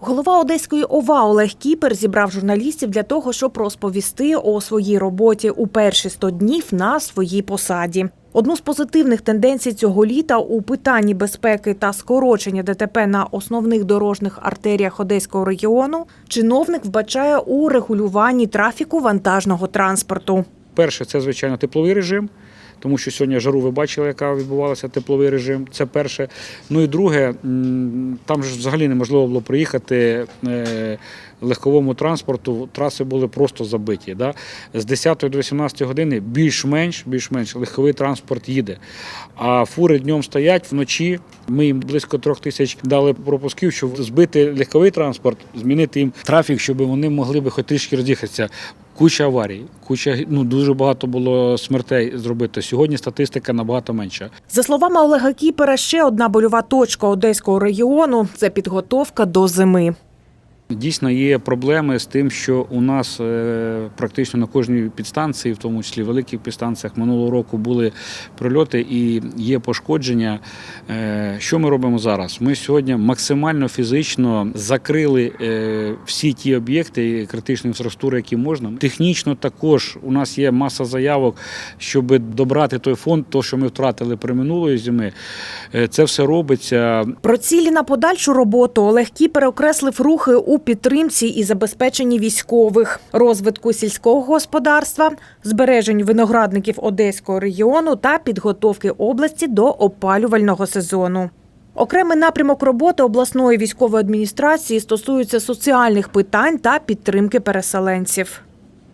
Голова Одеської ОВА Олег Кіпер зібрав журналістів для того, щоб розповісти о своїй роботі у перші 100 днів на своїй посаді. Одну з позитивних тенденцій цього літа у питанні безпеки та скорочення ДТП на основних дорожніх артеріях Одеського регіону чиновник вбачає у регулюванні трафіку вантажного транспорту. Перше, це звичайно тепловий режим, тому що сьогодні жару ви бачили, яка відбувалася тепловий режим. Це перше. Ну і друге, там ж взагалі неможливо було проїхати е, легковому транспорту. Траси були просто забиті. Да? З 10 до 18 години більш-менш, більш-менш легковий транспорт їде. А фури днем стоять вночі. Ми їм близько трьох тисяч дали пропусків, щоб збити легковий транспорт, змінити їм трафік, щоб вони могли би хоч трішки роз'їхатися. Куча аварій, куча ну дуже багато було смертей зробити. Сьогодні статистика набагато менша. За словами Олега Кіпера, ще одна больова точка Одеського регіону це підготовка до зими. Дійсно є проблеми з тим, що у нас е, практично на кожній підстанції, в тому числі великих підстанціях, минулого року були прильоти і є пошкодження. Е, Що ми робимо зараз? Ми сьогодні максимально фізично закрили е, всі ті об'єкти критичної інфраструктури, які можна. Технічно також у нас є маса заявок, щоб добрати той фонд, то що ми втратили при минулої зими. Це все робиться. Про цілі на подальшу роботу Олег Кіпер окреслив рухи підтримці і забезпеченні військових, розвитку сільського господарства, збереженню виноградників Одеського регіону та підготовки області до опалювального сезону. Окремий напрямок роботи обласної військової адміністрації стосується соціальних питань та підтримки переселенців.